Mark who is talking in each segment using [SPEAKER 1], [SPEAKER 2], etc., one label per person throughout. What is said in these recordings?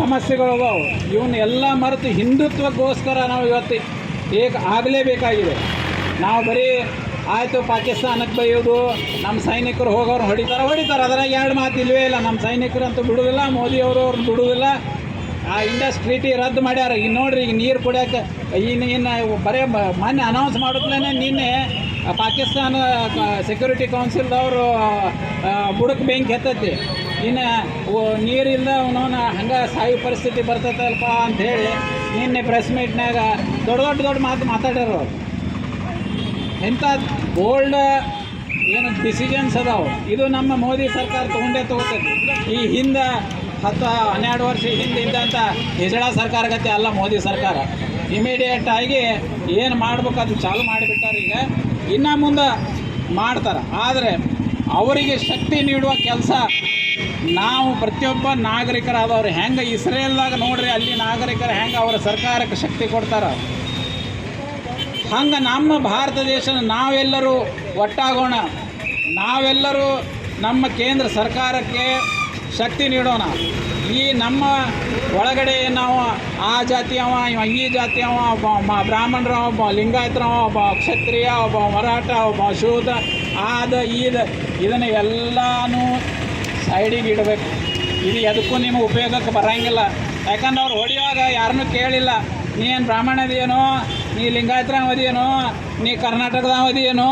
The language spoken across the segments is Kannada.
[SPEAKER 1] ಸಮಸ್ಯೆಗಳು ಅದಾವು ಇವನ್ನ ಎಲ್ಲ ಮರೆತು ಹಿಂದುತ್ವಕ್ಕೋಸ್ಕರ ನಾವು ಇವತ್ತು ಏಕ ಆಗಲೇಬೇಕಾಗಿದೆ. ನಾವು ಬರೀ, ಆಯಿತು ಪಾಕಿಸ್ತಾನಕ್ಕೆ ಬೈಯೋದು ನಮ್ಮ ಸೈನಿಕರು ಹೋಗೋರು ಹೊಡಿತಾರೆ ಹೊಡಿತಾರೆ. ಅದರಾಗ ಎರಡು ಮಾತು ಇಲ್ಲವೇ ಇಲ್ಲ. ನಮ್ಮ ಸೈನಿಕರು ಅಂತೂ ಬಿಡೋದಿಲ್ಲ, ಮೋದಿಯವರು ಅವ್ರನ್ನ ಬಿಡೋದಿಲ್ಲ. ಆ ಇಂಡಸ್ ಟ್ರೀಟಿ ರದ್ದು ಮಾಡ್ಯಾರ. ಈಗ ನೋಡ್ರಿ ಈಗ ನೀರು ಕುಡಿಯೋಕೆ ಇನ್ನು ಇನ್ನು ಬರೀ ಮೊನ್ನೆ ಅನೌನ್ಸ್ ಮಾಡಿದ್ಲೇ ನಿನ್ನೆ ಪಾಕಿಸ್ತಾನ ಸೆಕ್ಯೂರಿಟಿ ಕೌನ್ಸಿಲ್ದವರು ಬುಡಕ್ಕೆ ಬೆಂಕಿ ಎತ್ತೈತಿ ಇನ್ನು ನೀರಿಲ್ಲದ ಅವನವನ ಹಂಗೆ ಸಾಯಿ ಪರಿಸ್ಥಿತಿ ಬರ್ತೈತಲ್ಪ ಅಂಥೇಳಿ ನಿನ್ನೆ ಪ್ರೆಸ್ ಮೀಟ್ನಾಗ ದೊಡ್ಡ ದೊಡ್ಡ ದೊಡ್ಡ ಮಾತು ಮಾತಾಡ್ಯಾರ ಅವರು. ಎಂಥ ಬೋಲ್ಡ್ ಏನು ಡಿಸಿಷನ್ಸ್ ಅದಾವೆ. ಇದು ನಮ್ಮ ಮೋದಿ ಸರ್ಕಾರ ತೊಗೊಂಡೇ ತೊಗೋತೈತಿ. ಈ ಹಿಂದೆ ಹತ್ತು ಹನ್ನೆರಡು ವರ್ಷ ಹಿಂದೆ ಇದ್ದಂಥ ಹೆಜಳ ಸರ್ಕಾರ ಗತಿ ಅಲ್ಲ ಮೋದಿ ಸರ್ಕಾರ. ಇಮಿಡಿಯೇಟ್ ಆಗಿ ಏನು ಮಾಡ್ಬೇಕು ಅದು ಚಾಲು ಮಾಡಿಬಿಟ್ಟಾರೆ ಈಗ. ಇನ್ನು ಮುಂದೆ ಮಾಡ್ತಾರೆ. ಆದರೆ ಅವರಿಗೆ ಶಕ್ತಿ ನೀಡುವ ಕೆಲಸ ನಾವು ಪ್ರತಿಯೊಬ್ಬ ನಾಗರಿಕರಾದವರು, ಹೆಂಗೆ ಇಸ್ರೇಲ್ದಾಗ ನೋಡ್ರಿ ಅಲ್ಲಿ ನಾಗರಿಕರು ಹೆಂಗೆ ಅವರ ಸರ್ಕಾರಕ್ಕೆ ಶಕ್ತಿ ಕೊಡ್ತಾರೆ? ಹಂಗೆ ನಮ್ಮ ಭಾರತ ದೇಶ ನಾವೆಲ್ಲರೂ ಒಟ್ಟಾಗೋಣ. ನಾವೆಲ್ಲರೂ ನಮ್ಮ ಕೇಂದ್ರ ಸರ್ಕಾರಕ್ಕೆ ಶಕ್ತಿ ನೀಡೋಣ. ಈ ನಮ್ಮ ಒಳಗಡೆ ನಾವು ಆ ಜಾತಿಯವ ಇವ ಈ ಜಾತಿಯವ ಒಬ್ಬ ಬ್ರಾಹ್ಮಣರ ಒಬ್ಬ ಲಿಂಗಾಯತರವ ಒಬ್ಬ ಕ್ಷತ್ರಿಯ, ಒಬ್ಬ ಮರಾಠ, ಒಬ್ಬ ಶೂದ್ರ, ಆದ, ಈದ, ಇದನ್ನು ಎಲ್ಲನೂ ಸೈಡಿಗೆ ಇಡಬೇಕು. ಇದು ಎದಕ್ಕೂ ನಿಮಗೆ ಉಪಯೋಗಕ್ಕೆ ಬರಂಗಿಲ್ಲ. ಯಾಕಂದ್ರೆ ಅವ್ರು ಹೊಡಿಯುವಾಗ ಯಾರನ್ನೂ ಕೇಳಿಲ್ಲ. ನೀ ಏನು ಬ್ರಾಹ್ಮಣ ಅದೇನೋ ನೀ ಲಿಂಗಾಯತರ ಅವಧಿಯೇನೋ ನೀ ಕರ್ನಾಟಕದ ಅವಧಿಯೇನೋ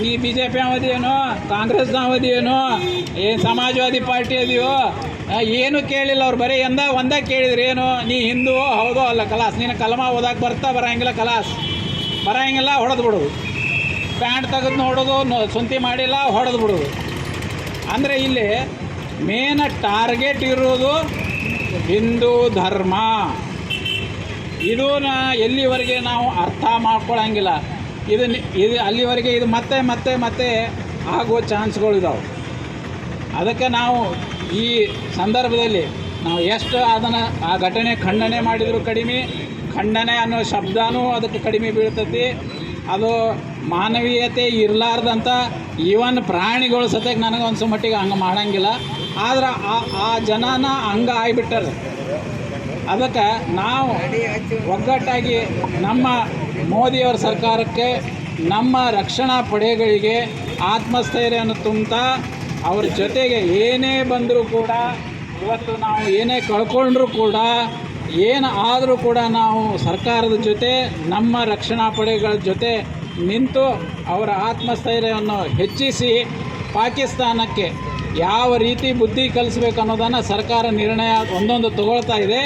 [SPEAKER 1] ನೀ ಬಿ ಜೆ ಪಿ ಅವಧಿಯೇನೋ ಕಾಂಗ್ರೆಸ್ನ ಅವಧಿಯೇನೋ ಏನು ಸಮಾಜವಾದಿ ಪಾರ್ಟಿ ಅದೆಯೋ ಏನು ಕೇಳಿಲ್ಲ ಅವ್ರು. ಬರೀ ಎಂದ ಒಂದೇ ಕೇಳಿದ್ರು ಏನು, ನೀ ಹಿಂದೂ, ಹೌದೋ ಅಲ್ಲ, ಕಲಾಸ್. ನೀನು ಕಲಮ ಓದಕ್ಕೆ ಬರ್ತಾ ಬರೋಂಗಿಲ್ಲ ಕಲಾಸ್. ಬರಂಗಿಲ್ಲ ಹೊಡೆದು ಬಿಡೋದು ಪ್ಯಾಂಟ್ ತೆಗೆದು ನೋಡೋದು ಸುಂತಿ ಮಾಡಿಲ್ಲ ಹೊಡೆದು ಬಿಡೋದು ಅಂದರೆ ಇಲ್ಲಿ ಮೇನ್ ಟಾರ್ಗೆಟ್ ಇರೋದು ಹಿಂದೂ ಧರ್ಮ. ಇದು ಎಲ್ಲಿವರೆಗೆ ನಾವು ಅರ್ಥ ಮಾಡ್ಕೊಳ್ಳೋಂಗಿಲ್ಲ ಇದು ಇದು ಅಲ್ಲಿವರೆಗೆ ಇದು ಮತ್ತೆ ಮತ್ತೆ ಮತ್ತೆ ಆಗೋ ಚಾನ್ಸ್ಗಳಿದಾವೆ ಅದಕ್ಕೆ ನಾವು ಈ ಸಂದರ್ಭದಲ್ಲಿ ನಾವು ಎಷ್ಟು ಅದನ್ನು ಆ ಘಟನೆ ಖಂಡನೆ ಮಾಡಿದರೂ ಕಡಿಮೆ, ಖಂಡನೆ ಅನ್ನೋ ಶಬ್ದನೂ ಅದಕ್ಕೆ ಕಡಿಮೆ ಬೀಳ್ತೈತಿ. ಅದು ಮಾನವೀಯತೆ ಇರಲಾರ್ದಂಥ ಈವನ್ ಪ್ರಾಣಿಗಳು ಸತಕ್ಕೆ ನನಗೆ ಒಂದು ಮಟ್ಟಿಗೆ ಹಂಗೆ ಮಾಡಂಗಿಲ್ಲ. ಆದ್ರೆ ಆ ಆ ಜನನ ಹಂಗೆ ಆಗಿಬಿಟ್ಟಾರೆ. ಅದಕ್ಕೆ ನಾವು ಒಗ್ಗಟ್ಟಾಗಿ ನಮ್ಮ ಮೋದಿಯವರ ಸರ್ಕಾರಕ್ಕೆ ನಮ್ಮ ರಕ್ಷಣಾ ಪಡೆಗಳಿಗೆ ಆತ್ಮಸ್ಥೈರ್ಯವನ್ನು ತುಂಬ್ತಾ ಅವ್ರ ಜೊತೆಗೆ ಏನೇ ಬಂದರೂ ಕೂಡ ಇವತ್ತು ನಾವು ಏನೇ ಕಳ್ಕೊಂಡ್ರೂ ಕೂಡ ಏನು ಆದರೂ ಕೂಡ ನಾವು ಸರ್ಕಾರದ ಜೊತೆ, ನಮ್ಮ ರಕ್ಷಣಾ ಪಡೆಗಳ ಜೊತೆ ನಿಂತು ಅವರ ಆತ್ಮಸ್ಥೈರ್ಯವನ್ನು ಹೆಚ್ಚಿಸಿ ಪಾಕಿಸ್ತಾನಕ್ಕೆ ಯಾವ ರೀತಿ ಬುದ್ಧಿ ಕಲಿಸ್ಬೇಕು ಅನ್ನೋದನ್ನು ಸರ್ಕಾರ ನಿರ್ಣಯ ಒಂದೊಂದು ತಗೊಳ್ತಾ ಇದೆ.